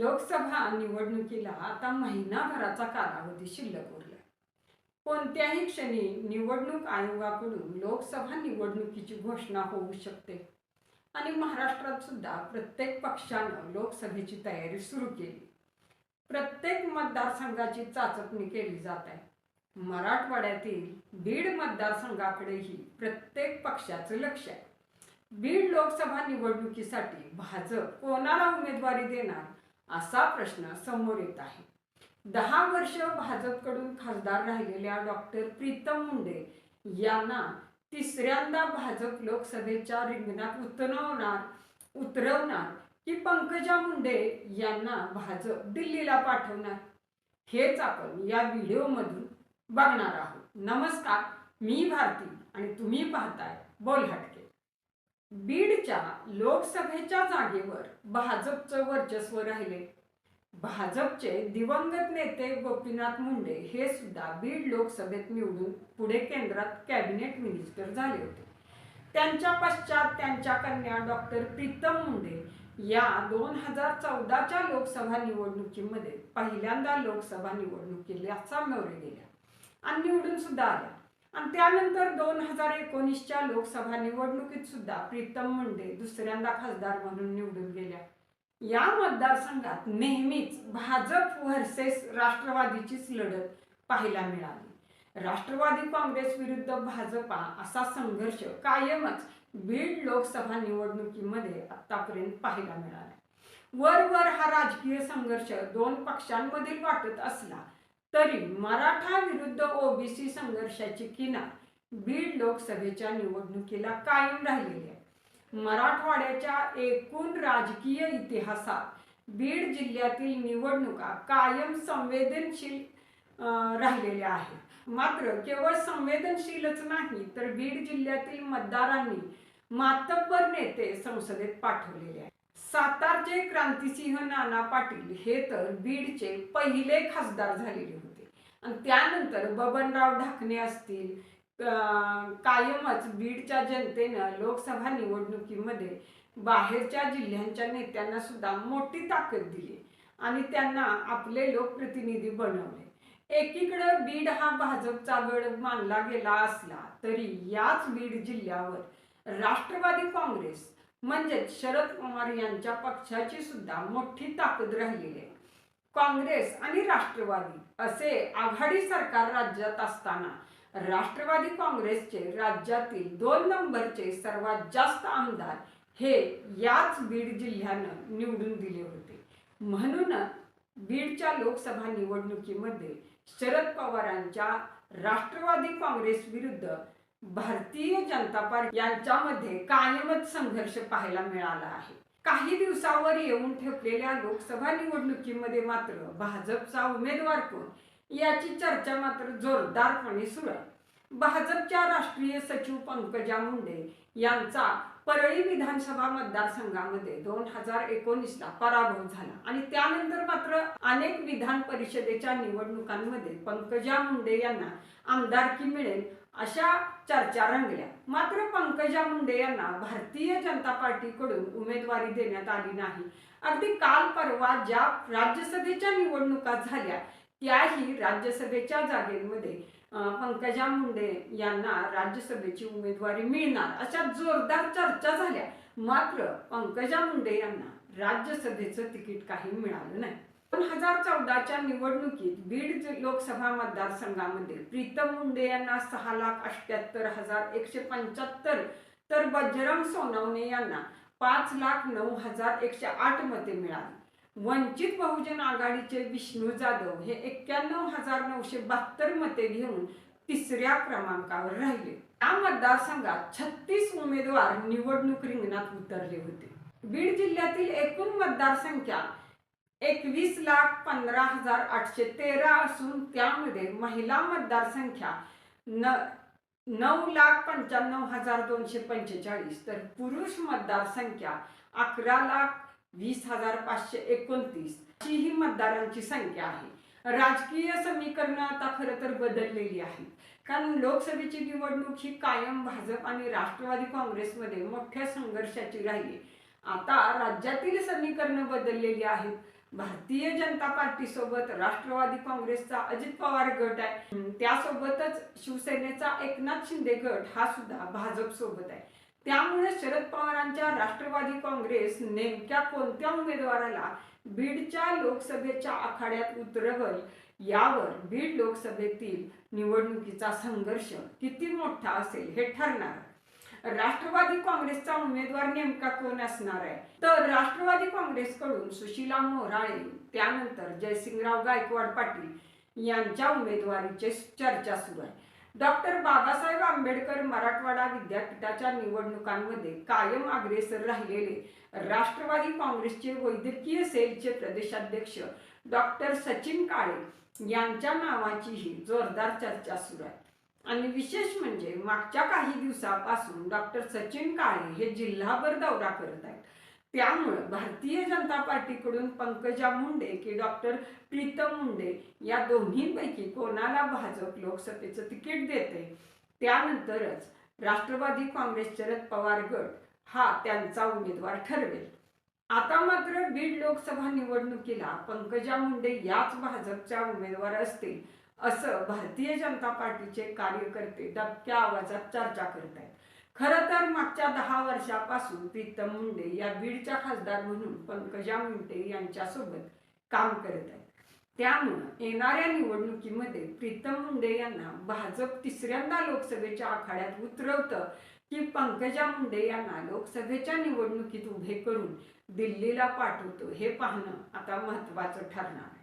लोकसभा निवडणुकीला आता महिनाभराचा कालावधी शिल्लक उरला कोणत्याही क्षणी निवडणूक आयोगाकडून लोकसभा निवडणुकीची घोषणा होऊ शकते. आणि महाराष्ट्रात सुद्धा प्रत्येक पक्षानं लोकसभेची तयारी सुरू केली. प्रत्येक मतदारसंघाची चाचपणी केली जात. आहे मराठवाड्यातील बीड मतदारसंघाकडेही प्रत्येक पक्षाचं लक्ष आहे. बीड लोकसभा निवडणुकीसाठी भाजप कोणाला उमेदवारी देणार? असा प्रश्न समोर येत आहे. दहा वर्ष भाजपकडून खासदार राहिलेल्या डॉक्टर प्रीतम मुंडे यांना तिसऱ्यांदा भाजप लोकसभेच्या रिंगणात उतरवणार उतरवणार की पंकजा मुंडे यांना भाजप दिल्लीला पाठवणार? हेच आपण या व्हिडिओमधून बघणार आहोत. नमस्कार मी भारती आणि तुम्ही पाहताय बोल हटके बीडच्या लोकसभेच्या जागेवर भाजपचं वर्चस्व राहिले. भाजपचे दिवंगत नेते गोपीनाथ मुंडे हे सुद्धा बीड लोकसभेत निवडून पुढे केंद्रात कॅबिनेट मिनिस्टर झाले होते. त्यांच्या पश्चात त्यांच्या कन्या डॉक्टर प्रीतम मुंडे या दोन हजार चौदाच्या लोकसभा निवडणुकीमध्ये पहिल्यांदा लोकसभा निवडणुकीला सामोरे गेल्या आणि निवडून सुद्धा आल्या. आणि त्यानंतर दोन हजार एकोणीसच्या लोकसभा निवडणुकीत सुद्धा प्रीतम मुंडे दुसऱ्यांदा खासदार म्हणून निवडून गेल्या. या मतदारसंघात नेहमीच भाजप व्हर्सेस राष्ट्रवादीचीच लढत पाहायला मिळाली. राष्ट्रवादी काँग्रेस विरुद्ध भाजपा असा संघर्ष कायमच बीड लोकसभा निवडणुकीमध्ये आतापर्यंत पाहायला मिळाला. वर वर हा राजकीय संघर्ष दोन पक्षांमधील वाटत असला तरी मराठा विरुद्ध ओबीसी संघर्षाची किनार बीड लोकसभेच्या निवडणुकीला कायम राहिलेली आहे. मराठवाड्याच्या एकूण राजकीय इतिहासात बीड जिल्ह्यातील निवडणुका कायम संवेदनशील राहिलेल्या आहेत. मात्र केवळ संवेदनशीलच नाही तर बीड जिल्ह्यातील मतदारांनी मातब्बर नेते संसदेत पाठवलेले आहेत. सातारचे क्रांतिसिंह नाना पाटील हे तर बीडचे पहिले खासदार झालेले होते. आणि त्यानंतर बबनराव ढाकणे असतील कायमच बीडच्या जनतेनं लोकसभा निवडणुकीमध्ये बाहेरच्या जिल्ह्यांच्या नेत्यांना सुद्धा मोठी ताकद दिली आणि त्यांना आपले लोकप्रतिनिधी बनवले. एकीकडे बीड हा भाजपचा गड मानला गेला असला तरी याच बीड जिल्ह्यावर राष्ट्रवादी काँग्रेस म्हणजेच शरद पवार यांच्या पक्षाची सुद्धा मोठी ताकद राहिलेली आहे. काँग्रेस आणि राष्ट्रवादी असे आघाडी सरकार राज्यात असताना राष्ट्रवादी काँग्रेसचे राज्यातील दोन नंबरचे सर्वात जास्त आमदार हे याच बीड जिल्ह्यानं निवडून दिले होते. म्हणून बीडच्या लोकसभा निवडणुकीमध्ये शरद पवारांच्या राष्ट्रवादी काँग्रेस विरुद्ध भारतीय जनता पार्टी यांच्यामध्ये कायमच संघर्ष पाहायला मिळाला आहे. काही दिवसावर येऊन ठेपलेल्या लोकसभा निवडणुकीमध्ये मात्र भाजपचा उमेदवार कोण याची चर्चा मात्र जोरदारपणे सुरू आहे. भाजपच्या राष्ट्रीय सचिव पंकजा मुंडे यांचा परळी विधानसभा मतदारसंघामध्ये दोन हजार एकोणीसला पराभव झाला आणि त्यानंतर मात्र अनेक विधान परिषदेच्या निवडणुकांमध्ये पंकजा मुंडे यांना आमदारकी मिळेल अशा चर्चा रंगल्या. मात्र पंकजा मुंडे यांना भारतीय जनता पार्टीकडून उमेदवारी देण्यात आली नाही. अगदी काल परवा ज्या राज्यसभेच्या निवडणुका झाल्या त्याही राज्यसभेच्या जागेमध्ये पंकजा मुंडे यांना राज्यसभेची उमेदवारी मिळणार अशा जोरदार चर्चा झाल्या. मात्र पंकजा मुंडे यांना राज्यसभेचं तिकीट काही मिळालं नाही. दोन हजार चौदाच्या निवडणुकीत बीड लोकसभा मतदारसंघामध्ये प्रीतम मुंडे यांना सहा लाख अठ्याहत्तर हजार एकशे पंच्याहत्तर तर बजरंग सोनवणे यांना पाच लाख नऊ हजार एकशे आठ मते मिळाली. वंचित बहुजन आघाडीचे विष्णू जाधव हे एक्क्याण्णव हजार नऊशे बहात्तर मते घेऊन तिसऱ्या क्रमांकावर राहिले. या मतदारसंघात छत्तीस उमेदवार निवडणूक रिंगणात उतरले होते. बीड जिल्ह्यातील एकूण मतदारसंख्या एकवीस लाख पंधरा हजार आठशे तेरा असून त्यामध्ये महिला मतदारसंख्या न नऊ लाख पंच्याण्णव हजार दोनशे पंचेचाळीस तर पुरुष मतदारसंख्या अकरा लाख वीस हजार पाचशे एकोणतीस अशी ही मतदारांची संख्या आहे. राजकीय समीकरणं आता खरं तर बदललेली आहेत. कारण लोकसभेची निवडणूक ही कायम भाजप आणि राष्ट्रवादी काँग्रेसमध्ये मोठ्या संघर्षाची राहिली. आता राज्यातील समीकरणं बदललेली आहेत. भारतीय जनता पार्टी सोबत राष्ट्रवादी काँग्रेसचा अजित पवार गट आहे. त्यासोबतच शिवसेनेचा एकनाथ शिंदे गट हा सुद्धा भाजप सोबत आहे. त्यामुळे शरद पवारांच्या राष्ट्रवादी काँग्रेस नेमक्या कोणत्या उमेदवाराला बीडच्या लोकसभेच्या आखाड्यात उतरवल यावर बीड लोकसभेतील निवडणुकीचा संघर्ष किती मोठा असेल हे ठरणार. राष्ट्रवादी काँग्रेसचा उमेदवार नेमका कोण असणार आहे? तर राष्ट्रवादी काँग्रेसकडून सुशीला मोराळे त्यानंतर जयसिंगराव गायकवाड पाटील यांच्या उमेदवारीची चर्चा सुरू आहे. डॉक्टर बाबासाहेब आंबेडकर मराठवाडा विद्यापीठाच्या निवडणुकांमध्ये कायम अग्रेसर राहिलेले राष्ट्रवादी काँग्रेसचे वैद्यकीय सेलचे प्रदेशाध्यक्ष डॉक्टर सचिन काळे यांच्या नावाचीही जोरदार चर्चा सुरू आहे. आणि विशेष म्हणजे मागच्या काही दिवसापासून डॉक्टर सचिन काळे हे जिल्हाभर दौरा करत आहेत. त्यामुळं भारतीय जनता पार्टीकडून पंकजा मुंडे की डॉक्टर प्रीतम मुंडे या दोन्हीपैकी कोणाला भाजप लोकसभेचं तिकीट देते त्यानंतरच राष्ट्रवादी काँग्रेस शरद पवार गट हा त्यांचा उमेदवार ठरवेल. आता मात्र बीड लोकसभा निवडणुकीला पंकजा मुंडे याच भाजपच्या उमेदवार असतील असं भारतीय जनता पार्टीचे कार्यकर्ते दबक्या आवाजात चर्चा करत आहेत खरं तर मागच्या दहा वर्षापासून प्रीतम मुंडे या बीडच्या खासदार म्हणून पंकजा मुंडे यांच्यासोबत काम करत आहेत त्यामुळं येणाऱ्या निवडणुकीमध्ये प्रीतम मुंडे यांना भाजप तिसऱ्यांदा लोकसभेच्या आखाड्यात उतरवतं की पंकजा मुंडे यांना लोकसभेच्या निवडणुकीत उभे करून दिल्लीला पाठवतो हे पाहणं आता महत्त्वाचं ठरणार